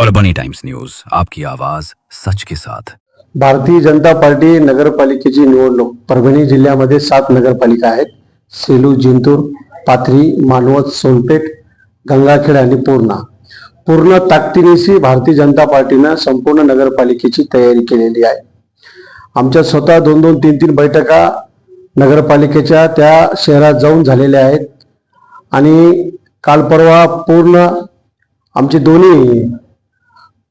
और बनी times news आपकी आवाज सच के साथ। भारतीय जनता पार्टी नगरपालिकेची निवडणूक परभणी जिल्ह्यामध्ये सात नगरपालिका आहेत. सेलू जिंतूर पाथरी मानवत सोनपेठ गंगाखेड आणि पूर्णा. पूर्ण ताकदीनेशी भारतीय जनता पार्टीनं संपूर्ण नगरपालिकेची तयारी केलेली आहे. आमच्या स्वतः दोन दोन तीन तीन बैठका नगरपालिकेच्या त्या शहरात जाऊन झालेल्या आहेत. आणि काल परवा पूर्ण आमचे दोन्ही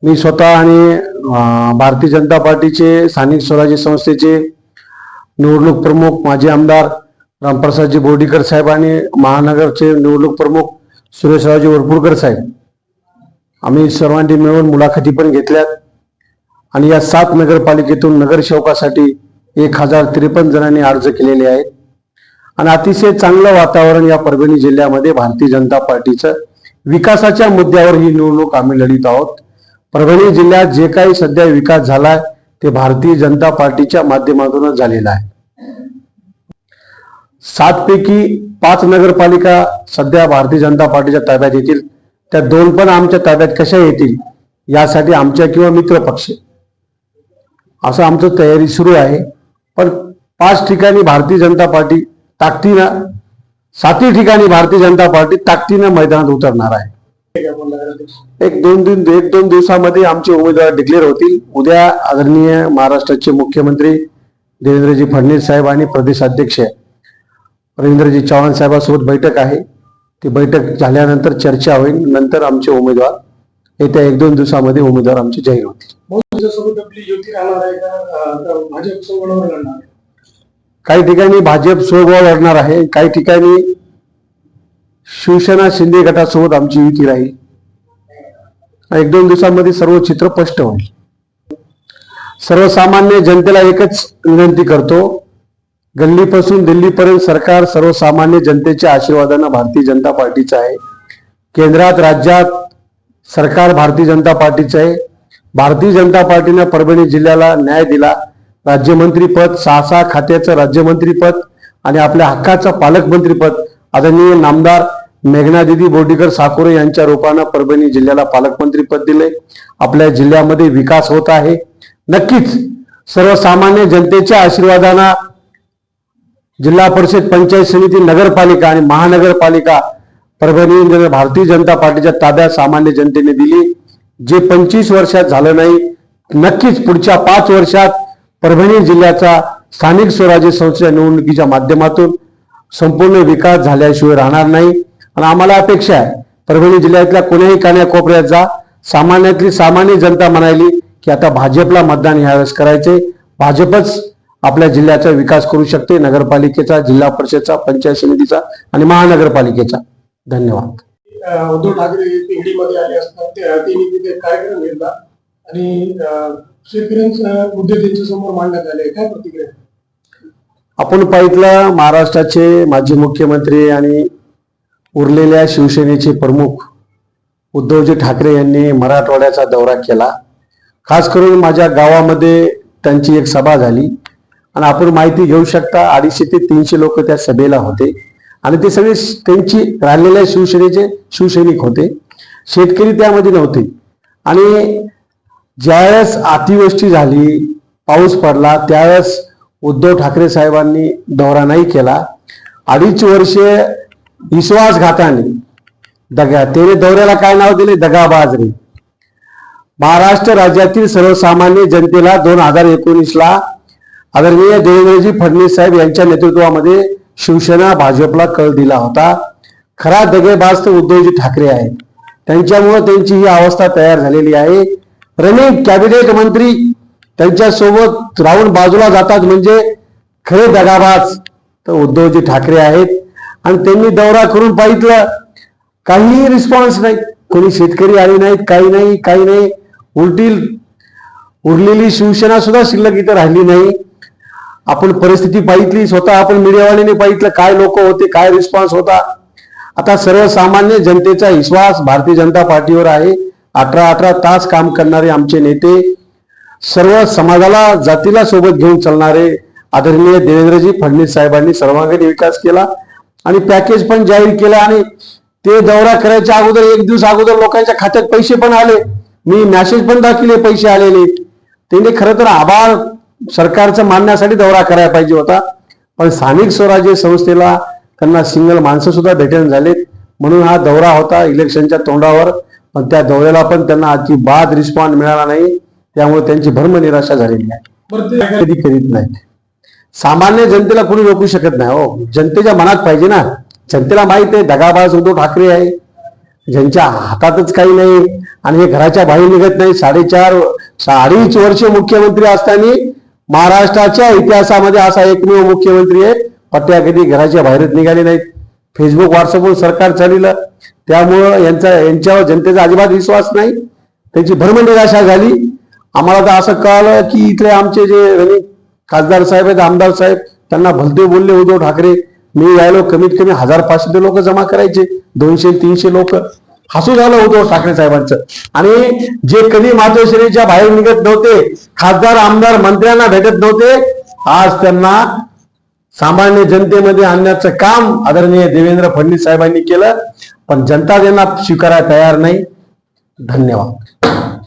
मी स्वतः आणि भारतीय जनता पार्टीचे स्थानिक स्वराज्य संस्थेचे निवडणूक प्रमुख माजी आमदार रामप्रसादजी बोर्डीकर साहेब आणि महानगरचे निवडणूक प्रमुख सुरेशरावजी वरपुडकर साहेब. आम्ही सर्वांनी मिळून मुलाखती पण घेतल्यात. आणि या सात नगरपालिकेतून नगरसेवकासाठी एक हजार त्रेपन्न जणांनी अर्ज केलेले आहेत. आणि अतिशय चांगलं वातावरण या परभणी जिल्ह्यामध्ये भारतीय जनता पार्टीचं विकासाच्या मुद्द्यावर ही निवडणूक आम्ही लढित आहोत. परभणी जिल्ह्यात जे काही सध्या विकास झालाय ते भारतीय जनता पार्टीच्या माध्यमातूनच झालेला आहे. सात पैकी पाच नगरपालिका सध्या भारतीय जनता पार्टीच्या ताब्यात येतील. त्या दोन पण आमच्या ताब्यात कशा येतील यासाठी आमच्या किंवा मित्र पक्ष. असं आमचं तयारी सुरू आहे. पण पाच ठिकाणी भारतीय जनता पार्टी ताकदीनं सातही ठिकाणी भारतीय जनता पार्टी ताकदीनं मैदानात उतरणार आहे. एक दोन दिन एक दोन दिवसामध्ये आमचे उमेदवार डिक्लेअर होतील. उद्या आदरणीय महाराष्ट्राचे मुख्यमंत्री देवेंद्रजी फडणवीस साहेब आणि प्रदेशाध्यक्ष रवींद्रजी चव्हाण साहेबांसोबत बैठक आहे. ती बैठक झाल्यानंतर चर्चा होईल. नंतर आमचे उमेदवार येत्या एक दोन दिवसामध्ये उमेदवार आमचे जाहीर होतील. काही ठिकाणी भाजप सोबत लढणार आहे. काही ठिकाणी शिवसेना शिंदे गटासोबत आमची युती राहील. एक दोन दिवसांमध्ये सर्व चित्र स्पष्ट होईल. सर्वसामान्य जनतेला एकच विनंती करतो गल्लीपासून दिल्लीपर्यंत सरकार सर्वसामान्य जनतेच्या आशीर्वादानं भारतीय जनता पार्टीचं आहे. केंद्रात राज्यात सरकार भारतीय जनता पार्टीचं आहे. भारतीय जनता पार्टीनं परभणी जिल्ह्याला न्याय दिला. राज्यमंत्रीपद सहा सहा खात्याचं राज्यमंत्रीपद आणि आपल्या हक्काचं पालकमंत्रीपद आदरणीय नामदार मेघनादिदी बोर्डीकर साकोरे यांच्या रूपानं परभणी जिल्ह्याला पालकमंत्रीपद दिले आपल्या जिल्ह्यामध्ये विकास होत आहे. नक्कीच सर्वसामान्य जनतेच्या आशीर्वादानं जिल्हा परिषद पंचायत समिती नगरपालिका आणि महानगरपालिका परभणी भारतीय जनता पार्टीच्या ताब्यात सामान्य जनतेने दिली. जे पंचवीस वर्षात झालं नाही नक्कीच पुढच्या पाच वर्षात परभणी जिल्ह्याचा स्थानिक स्वराज्य संस्थेच्या निवडणुकीच्या माध्यमातून संपूर्ण विकास झाल्याशिवाय राहणार नाही. आणि आम्हाला अपेक्षा आहे परभणी जिल्ह्यातल्या कोण्याही कान्याकोपऱ्यात जा. सामान्यातली सामान्य जनता म्हणाली की आता भाजपला मतदान यावेळेस करायचे भाजपच आपल्या जिल्ह्याचा विकास करू शकते नगरपालिकेचा जिल्हा परिषदचा पंचायत समितीचा आणि महानगरपालिकेचा. धन्यवाद. उद्धव ठाकरे पिंडीमध्ये आले असतात त्यांनी तिथे कार्यक्रम घेतला. आणि मुद्दे त्यांच्यासमोर मांडण्यात आले काय प्रतिक्रिया? आपण पाहितलं महाराष्ट्राचे माजी मुख्यमंत्री आणि उरलेल्या शिवसेनेचे प्रमुख उद्धवजी ठाकरे यांनी मराठवाड्याचा दौरा केला. खास करून माझ्या गावामध्ये त्यांची एक सभा झाली. आणि आपण माहिती घेऊ शकता अडीचशे ते तीनशे लोक त्या सभेला होते. आणि ते सगळे त्यांची राहिलेल्या शिवसेनेचे शिवसैनिक होते. शेतकरी त्यामध्ये नव्हते. आणि ज्यावेळेस अतिवृष्टी झाली पाऊस पडला त्यावेळेस उद्धव ठाकरे साहेबांनी दौरा नाही केला. अडीच वर्षे विश्वासघाताने दगा त्याने दौऱ्याला काय नाव दिले? दगाबाज रे महाराष्ट्र राज्यातील सर्वसामान्य जनतेला दोन हजार एकोणीसला आदरणीय देवेंद्रजी फडणवीस साहेब यांच्या नेतृत्वामध्ये शिवसेना भाजपला कळ दिला होता. खरा दगेबाज तर उद्धवजी ठाकरे आहेत. त्यांच्यामुळे त्यांची ही अवस्था तयार झालेली आहे. रनिंग कॅबिनेट मंत्री त्यांच्यासोबत राहून बाजूला जातात म्हणजे खरे दगाबाज तर उद्धवजी ठाकरे आहेत. आणि त्यांनी दौरा करून पाहितलं काहीही रिस्पॉन्स नाही. कोणी शेतकरी आले नाहीत काही नाही काही नाही. उलटी उरलेली शिवसेना सुद्धा शिल्लक इथं राहिली नाही. आपण परिस्थिती पाहितली स्वतः आपण मीडियावाल्याने पाहितलं काय लोक होते काय रिस्पॉन्स होता. आता सर्वसामान्य जनतेचा विश्वास भारतीय जनता पार्टीवर आहे. अठरा अठरा तास काम करणारे आमचे नेते सर्व समाजाला जातीला सोबत घेऊन चालणारे आदरणीय देवेंद्रजी फडणवीस साहेबांनी सर्वांगीण विकास केला. आणि पॅकेज पण जाहीर केलं आणि ते दौरा करायच्या अगोदर एक दिवस अगोदर लोकांच्या खात्यात पैसे पण आले. मी मॅसेज पण दाखवले पैसे आलेले. त्यांनी खरं तर आभार सरकारचं मानण्यासाठी दौरा करायला पाहिजे होता. पण स्थानिक स्वराज्य संस्थेला त्यांना सिंगल माणसं सुद्धा भेटून झालेत. म्हणून हा दौरा होता इलेक्शनच्या तोंडावर. पण त्या दौऱ्याला पण त्यांना अजिबात रिस्पॉन्स मिळाला नाही. त्यामुळे त्यांची भर्म निराशा झालेली आहे. कधी करीत नाहीत. सामान्य जनतेला कोणी रोखू शकत नाही हो. जनतेच्या मनात पाहिजे ना. जनतेला माहीत आहे दगाबाज उद्धव ठाकरे आहे. ज्यांच्या हातातच काही नाही आणि हे घराच्या बाहेर निघत नाही. साडेचार अडीच वर्ष मुख्यमंत्री असताना महाराष्ट्राच्या इतिहासामध्ये असा एकमेव मुख्यमंत्री आहे. पट्ट्या कधी घराच्या बाहेरच निघाले नाहीत. फेसबुक व्हॉट्सअपवर सरकार चाललं त्यामुळं यांचा यांच्यावर जनतेचा अजिबात विश्वास नाही. त्यांची भ्रमनिराशा झाली. आम्हाला तर असं कळालं की इथले आमचे जे रनिंग खासदार साहेब आहेत आमदार साहेब त्यांना भलते बोलले उद्धव ठाकरे मी यायलो कमीत कमी हजार पाचशे लोक जमा करायचे दोनशे तीनशे लोक. हसू झालं उद्धव ठाकरे साहेबांचं. आणि जे कधी मातोश्रीच्या बाहेर निघत नव्हते खासदार आमदार मंत्र्यांना भेटत नव्हते आज त्यांना सामान्य जनतेमध्ये आणण्याचं काम आदरणीय देवेंद्र फडणवीस साहेबांनी केलं पण जनता त्यांना स्वीकारायला तयार नाही. धन्यवाद.